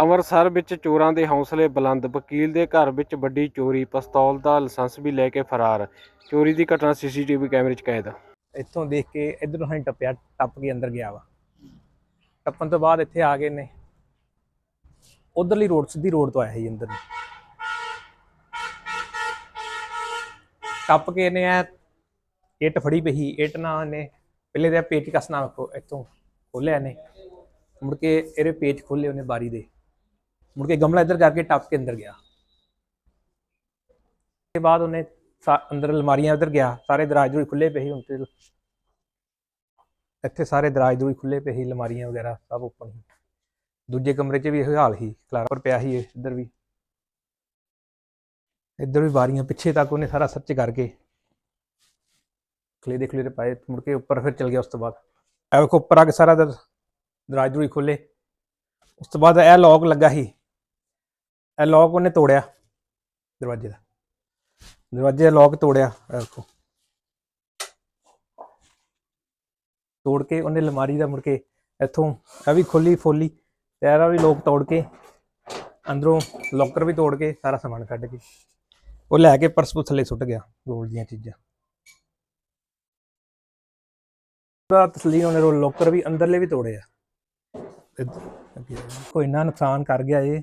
ਅੰਮ੍ਰਿਤਸਰ ਵਿੱਚ ਚੋਰਾਂ ਦੇ ਹੌਸਲੇ ਬੁਲੰਦ, ਵਕੀਲ ਦੇ ਘਰ ਵਿੱਚ ਵੱਡੀ ਚੋਰੀ, ਪਿਸਤੌਲ ਦਾ ਲਾਇਸੈਂਸ ਵੀ ਲੈ ਕੇ ਫਰਾਰ, ਚੋਰੀ ਦੀ ਘਟਨਾ ਸੀਸੀਟੀਵੀ ਕੈਮਰੇ 'ਚ ਕੈਦ। ਇੱਥੋਂ ਦੇਖ ਕੇ ਇਧਰੋਂ ਹਾਂ ਟੱਪਿਆ, ਟੱਪ ਕੇ ਅੰਦਰ ਗਿਆ ਵਾ। ਟੱਪਣ ਤੋਂ ਬਾਅਦ ਇੱਥੇ ਆ ਗਏ ਨੇ। ਉਧਰਲੀ ਰੋਡ, ਸਿੱਧੀ ਰੋਡ ਤੋਂ ਆਇਆ ਸੀ ਅੰਦਰ। ਨੂੰ ਟੱਪ ਕੇ ਨੇ ਆ ਇੱਟ ਫੜੀ ਪਈ ਸੀ, ਇੱਟ ਨਾਲ ਨੇ ਪਹਿਲੇ ਤੇ ਪੇਚਕਸ ਨਾਲ ਖੋ- ਇੱਥੋਂ ਖੋਲਿਆ ਨੇ ਮੁੜ ਕੇ ਇਹਦੇ ਪੇਚ ਖੋਲੇ ਉਹਨੇ ਬਾਰੀ ਦੇ। ਮੁੜ ਕੇ ਗਮਲਾ ਇੱਧਰ ਕਰਕੇ ਟੱਪ ਕੇ ਅੰਦਰ ਗਿਆ। ਤੇ ਬਾਅਦ ਉਹਨੇ ਸਾ- ਅੰਦਰ ਅਲਮਾਰੀਆਂ ਉੱਧਰ ਗਿਆ, ਸਾਰੇ ਦਰਾਜ ਦਰੂਜ ਖੁੱਲੇ ਪਏ ਸੀ ਹੁਣ ਤੇ। ਇੱਥੇ ਸਾਰੇ ਦਰਾਜ ਦਰੂਜ ਖੁੱਲੇ ਪਏ ਸੀ, ਅਲਮਾਰੀਆਂ ਵਗੈਰਾ ਸਭ ਓਪਨ ਸੀ। ਦੂਜੇ ਕਮਰੇ 'ਚ ਵੀ ਇਹੋ ਹਾਲ ਸੀ ਖਲਾਰਾ ਪਰ ਪਿਆ ਸੀ ਇਹ, ਇੱਧਰ ਵੀ। ਇੱਧਰ ਵੀ ਵਾਰੀਆਂ ਪਿੱਛੇ ਤੱਕ ਉਹਨੇ ਸਾਰਾ ਸਰਚ ਕਰਕੇ ਖਲੇ ਦੇ ਖਲੇ ਪਾਏ, ਮੁੜ ਕੇ ਉੱਪਰ ਫਿਰ ਚਲ ਗਿਆ ਉਸ ਤੋਂ ਬਾਅਦ। ਇਹ ਵੇਖੋ, ਉੱਪਰ ਆ ਕੇ ਸਾਰਾ ਦਰਾਜ ਦਰੂਜ ਖੁੱਲੇ ਉਸ ਤੋਂ ਬਾਅਦ ਇਹ ਲੌਕ ਲੱਗਾ ਸੀ। ਇਹ ਲੌਕ ਉਹਨੇ ਤੋੜਿਆ। ਦਰਵਾਜ਼ੇ ਦਾ। ਦਰਵਾਜ਼ੇ ਦਾ ਲੌਕ ਤੋੜਿਆ। ਇਹ ਤੋੜ ਕੇ ਉਹਨੇ ਲਮਾਰੀ ਦਾ ਮੁੜ ਕੇ ਇੱਥੋਂ ਇਹ ਵੀ ਖੋਲੀ, ਫੋਲੀ ਤੇ ਇਹਦਾ ਵੀ ਲੋਕ ਤੋੜ ਕੇ ਅੰਦਰੋਂ ਲੋਕਰ ਵੀ ਤੋੜ ਕੇ ਸਾਰਾ ਸਮਾਨ ਕੱਢ ਕੇ ਉਹ ਲੈ ਕੇ ਪਰਸ ਪੁਰਸ ਥੱਲੇ ਸੁੱਟ ਗਿਆ ਗੋਲਡ ਦੀਆਂ ਚੀਜ਼ਾਂ। ਪੂਰਾ ਤਸਲੀਮ ਉਹਨੇ ਰੋ ਲੋਕਰ ਵੀ ਅੰਦਰਲੇ ਵੀ ਤੋੜੇ ਆ। ਕੋਈ ਨਾ ਨੁਕਸਾਨ ਕਰ ਗਿਆ ਇਹ।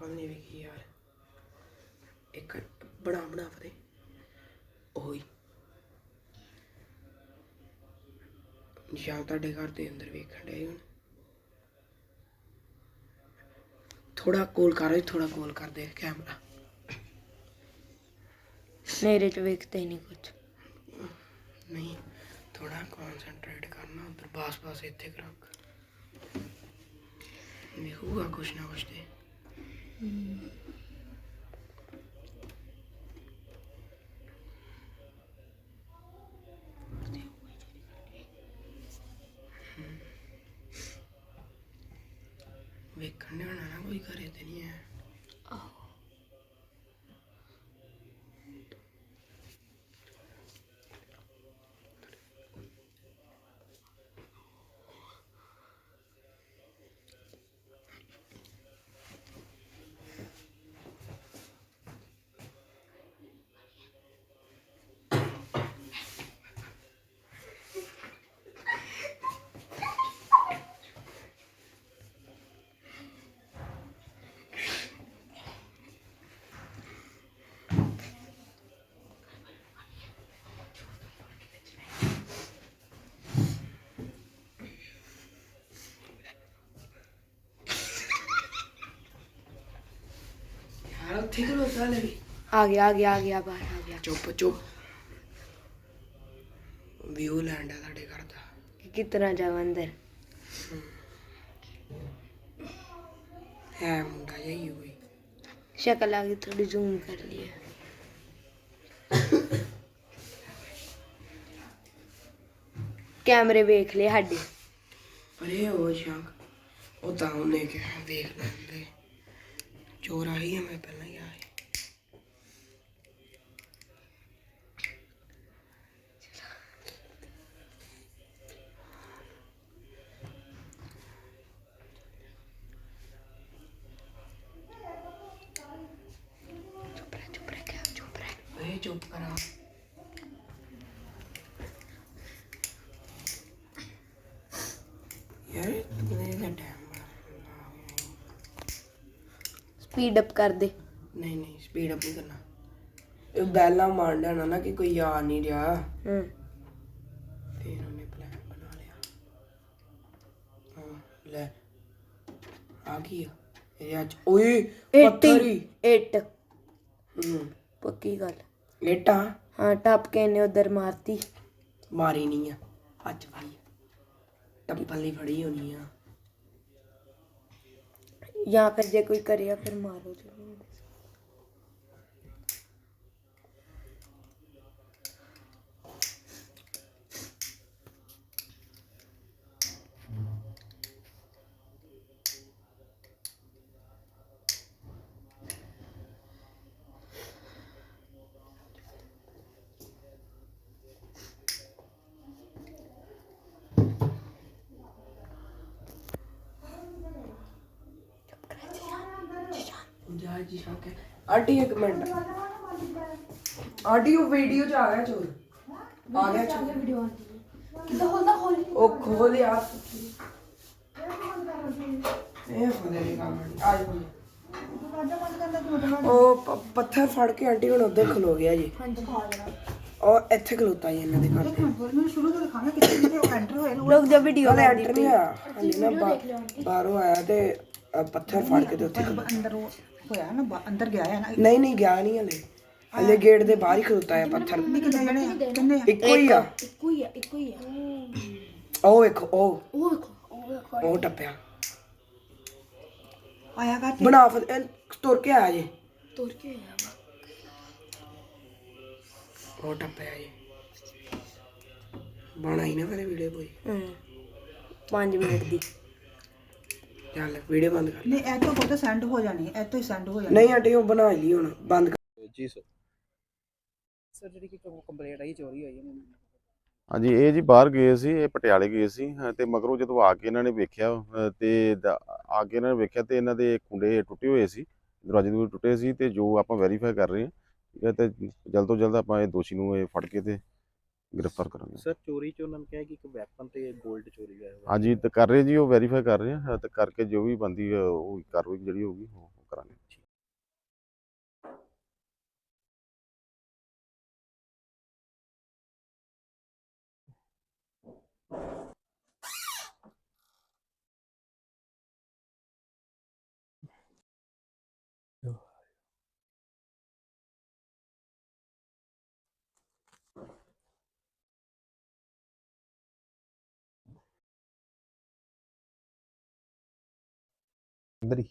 ਸ਼ਕਲ ਨਹੀਂ ਵੇਖੀ ਯਾਰ। ਇੱਕ ਬਣਾ ਬਣਾ ਫਰੇ ਓਏ ਨਿਸ਼ਾਨ ਤੁਹਾਡੇ ਘਰ ਦੇ ਅੰਦਰ ਵੇਖਣ ਈ ਹੁਣ। ਥੋੜਾ ਕੋਲ ਕਰ ਥੋੜਾ ਕੋਲ ਕਰ ਦੇ ਕੈਮਰਾ। ਹਨੇਰੇ ਚ ਵੇਖਦੇ ਹੀ ਨਹੀਂ ਕੁਝ ਨਹੀਂ ਥੋੜਾ ਕਨਸੈਂਟਰੇਟ ਕਰਨਾ ਉਧਰ ਬਾਸ-ਬਾਸ ਇੱਥੇ ਰੱਖ ਵੇਖੂਗਾ ਕੁਛ ਨਾ ਕੁਛ ਤੇ। ਵੇਖਣ ਨੇ ਨਾ ਕੋਈ ਘਰੇ ਤੇ ਨਹੀਂ ਹੈ। ਯਾਰ ਉੱਥੇ ਕਰੋ ਸਾਲੇ ਵੀ ਆ ਗਿਆ ਆ ਗਿਆ ਆ ਗਿਆ ਬਾਹਰ ਆ ਗਿਆ। ਚੁੱਪ ਚੁੱਪ। ਵਿਊ ਲੈਂਡ ਹੈ ਤੁਹਾਡੇ ਘਰ ਦਾ। ਕਿ ਕਿਤਨਾ ਜਾਵਾਂ ਅੰਦਰ? ਹੈ ਮੁੰਡਾ ਜਾਈ ਕੋਈ। ਸ਼ਕਲ ਆ ਗਈ ਥੋੜੀ ਜ਼ੂਮ ਕਰ ਲਈ ਕੈਮਰੇ ਵੇਖ ਲਏ ਸਾਡੇ। ਪਰ ਇਹ ਹੋ ਸ਼ੰਕ ਉਹ ਤਾਂ ਉਹਨੇ ਕਿ ਵੇਖ ਲੈਂਦੇ। ਚੋਰ ਆਈ ਹੈ ਮੈਂ ਪਹਿਲਾਂ ਹੀ ਆਇਆ ਚੁੱਪ ਰਹਿ ਚੁੱਪ ਰਹਿ ਕਿਆ ਚੁੱਪ ਰਹਿ ਓਏ ਚੁੱਪ ਕਰਾ ਯਾਰ ਤੂੰ ਇਹਦਾ ਟਾਈਮ ਸਪੀਡ ਅਪ ਕਰ ਦੇ। ਨਹੀਂ ਨਹੀਂ ਸਪੀਡ ਅਪ ਨਹੀਂ ਕਰਨਾ। ਇਹ ਬੈਲਾਂ ਮਾਰਨ ਡਿਆ ਨਾ ਕਿ ਕੋਈ ਆ ਨਹੀਂ ਰਿਹਾ। ਹੂੰ। ਫਿਰ ਉਹਨੇ ਪਲਾਨ ਬਣਾ ਲਿਆ। ਹਾਂ ਲੈ। ਆ ਗਈ ਆ? ਇਹ ਅੱਜ ਓਏ ਪੱਥਰ। ਹੀ 80 8 ਹੂੰ। ਪੱਕੀ ਗੱਲ। ਲੇਟਾ ਹਾਂ ਟੱਪ ਕੇ ਇਹਨੇ ਉਧਰ ਮਾਰਤੀ। ਮਾਰੀ ਨਹੀਂ ਆ। ਅੱਜ ਫੜੀ ਟੰਪਲ ਫੜੀ ਹੋਣੀ ਆ। ਜਾਂ ਫਿਰ ਜੇ ਕੋਈ ਕਰਿਆ ਫਿਰ ਮਾਰੋ ਜ਼ਰੂਰ। ਜਾ ਸ਼ੌਕ ਹੈ ਆਂਟੀ ਇੱਕ ਮਿੰਟ। ਆਂਟੀ ਉਹ ਵੀਡੀਓ ਚ ਆ ਗਿਆ ਚੋਰ। ਆ ਗਿਆ ਚੋਰ। ਵੀਡੀਓ ਉਹ ਖੋਲ ਯਾਰ। ਇਹ ਫੋਨੇ ਦੀ ਕੰਮ ਨਹੀਂ ਆ ਜਾ ਉਹ ਪੱਥਰ ਫੜ ਕੇ ਆਂਟੀ ਹੁਣ ਉਧਰ ਖਲੋ ਗਿਆ ਜੀ। ਔਰ ਇੱਥੇ ਖਲੋਤਾ ਜੀ ਇਹਨਾਂ ਦੇ ਘਰ ਤੇ। ਲੋਕ ਦਾ ਵੀਡੀਓ ਹਲੇ ਐਂਟਰ ਨਹੀਂ ਆਇਆ ਹਲੇ ਨਾ ਬਾਹਰੋਂ ਆਇਆ ਤੇ ਪੱਥਰ ਫੜ ਕੇ ਤੇ ਉੱਥੇ ਖਲੋ ਅੰਦਰ ਉਹ ਹੋਇਆ ਨਾ ਬਾ- ਅੰਦਰ ਗਿਆ ਹੈ ਨਾ। ਨਹੀਂ ਨਹੀਂ ਗਿਆ ਨਹੀਂ ਹਲੇ। ਹਲੇ ਗੇਟ ਦੇ ਬਾਹਰ ਹੀ ਖਲੋਤਾ ਹੈ ਪੱਥਰ। ਕਿੰਨੇ ਜਣੇ ਆ? ਕਿੰਨੇ ਆ? ਇੱਕੋ ਹੀ ਆ। ਇੱਕੋ ਹੀ ਆ ਇੱਕੋ ਹੀ ਆ। ਉਹ ਵੇਖੋ ਉਹ। ਉਹ ਵੇਖੋ ਉਹ ਵੇਖੋ। ਉਹ ਟੱਪਿਆ। ਆਇਆ ਕਰ ਬਣਾ ਫਿਰ ਇਹ ਤੁਰ ਕੇ ਆਇਆ ਜੀ। ਤੁਰ ਕੇ ਆਇਆ ਵਾ। ਉਹ ਟੱਪਿਆ ਜੀ। ਬਣਾ ਹੀ ਨਾ ਫਿਰ ਵੀਡੀਓ ਕੋਈ। ਹੂੰ। 5 ਮਿੰਟ ਦੀ। ਚੱਲ ਵੀਡੀਓ ਬੰਦ ਕਰ। ਨਹੀਂ ਇਹ ਤੋਂ ਫੋਟੋ ਸੈਂਡ ਹੋ ਜਾਣੀ ਇਹ ਤੋਂ ਹੀ ਸੈਂਡ ਹੋ ਜਾਣੀ ਨਹੀਂ ਆਂਟੀ ਉਹ ਬਣਾ ਲਈ ਹੁਣ ਬੰਦ ਕਰ। ਜੀ ਸਰ ਸਰ ਜਿਹੜੀ ਕਿ ਕੰਪਲੇਂਟ ਆਈ ਚੋਰੀ ਹੋਈ ਹੈ ਹਾਂਜੀ ਇਹ ਜੀ ਬਾਹਰ ਗਏ ਸੀ ਇਹ ਪਟਿਆਲੇ ਗਏ ਸੀ ਤੇ ਮਗਰੋਂ ਜਦੋਂ ਆ ਕੇ ਇਹਨਾਂ ਨੇ ਵੇਖਿਆ ਤੇ ਦ- ਆ ਕੇ ਇਹਨਾਂ ਨੇ ਵੇਖਿਆ ਤੇ ਇਹਨਾਂ ਦੇ ਕੁੰਡੇ ਟੁੱਟੇ ਹੋਏ ਸੀ ਦਰਵਾਜ਼ੇ ਦੂਰ ਟੁੱਟੇ ਸੀ ਤੇ ਜੋ ਆਪਾਂ ਵੈਰੀਫਾਈ ਕਰ ਰਹੇ ਹਾਂ ਠੀਕ ਹੈ ਤੇ ਜਲਦ ਤੋਂ ਜਲਦ ਆਪਾਂ ਇਹ ਦੋਸ਼ੀ ਨੂੰ ਇਹ ਫੜ ਕੇ ਤੇ ਗ੍ਰਿਫਤਾਰ ਕਰਾਂਗੇ। ਸਰ ਚੋਰੀ ਚ ਉਹਨਾਂ ਨੇ ਕਿਹਾ ਕਿ ਇੱਕ ਵੈਪਨ ਤੇ 골ਡ ਚੋਰੀ ਹੋਇਆ ਹੋਇਆ। ਹਾਂਜੀ ਤੇ ਕਰ ਰਹੇ ਜੀ ਉਹ ਵੈਰੀਫਾਈ ਕਰ ਰਹੇ ਹਾਂ ਤੇ ਕਰਕੇ ਜੋ ਵੀ ਬੰਦੀ ਉਹ ਕਾਰਵਾਈ ਜਿਹੜੀ ਹੋਊਗੀ ਉਹ ਕਰਾਂਗੇ। ਅੰਦਰ ਹੀ।